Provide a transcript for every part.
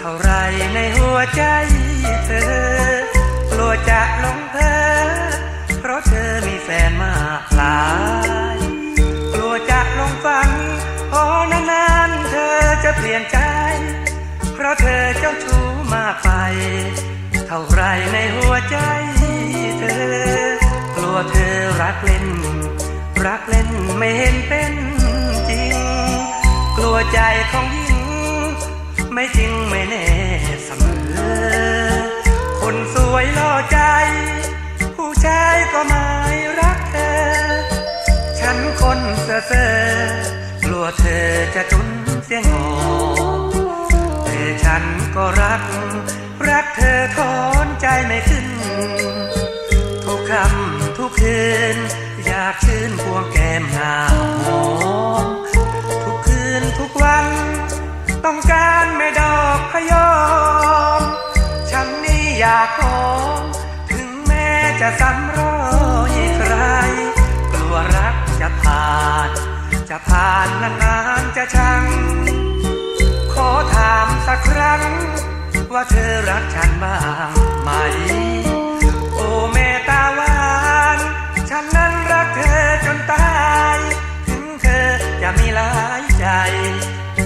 เท่าไรในหัวใจเธอกลัวจะหลงเธอ เพราะเธอมีแฟนมากลายกลัวจะหลงฟังพอนานๆเธอจะเปลี่ยนใจ เพราะเธอเจ้าชู้มากไป เท่าไรในหัวใจเธอกลัวเธอรักเล่น รักเล่นไม่เห็นเป็นจริง กลัวใจของ ไม่จริงไม่แน่เสมอ คนสวยล่อใจ ผู้ชายก็ไม่รักเธอ ฉันคนเซ่อเซ่อกลัวเธอจะจนเสียงหอแต่ฉันก็รัก รักเธอทอนใจไม่ขึ้น ทุกคำทุกคืน อยากชื่นพวงแก้มหน้าหอ ซ้ำรอยใคร กลัวรักจะผ่าน จะผ่านนานๆจะชัง ขอถามสักครั้ง ว่าเธอรักฉันบ้างไหม โอ้แม่ตาหวาน ฉันนั้นรักเธอจนตาย ถึงเธอจะมีหลายใจ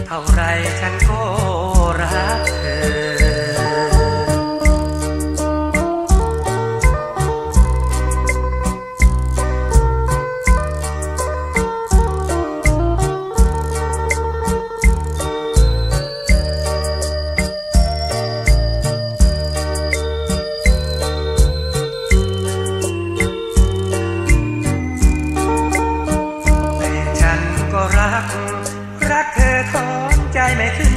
เท่าไรฉันก็รัก รักรักเธอทอนใจไม่ขึ้น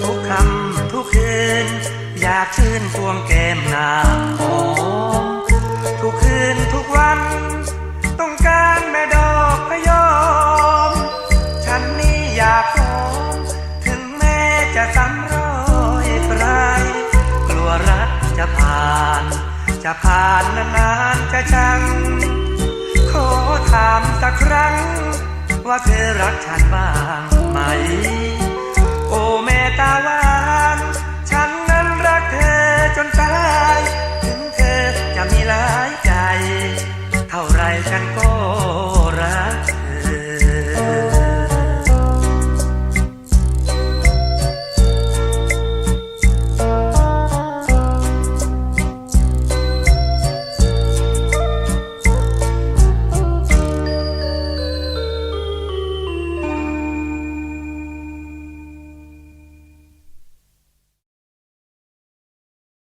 ทุกคำทุกคืน อยากชื่นพวงแก้มหนาหอมทุกคืนทุกวัน ต้องการแม่ดอกพะยอม ฉันนี่อยากหอมถึงแม้จะซ้ำรอยใครกลัวรักจะผ่าน จะผ่านนานๆจะชัง ขอถามสักครั้ง ว่าเธอรักฉันบ้างไหม โอ้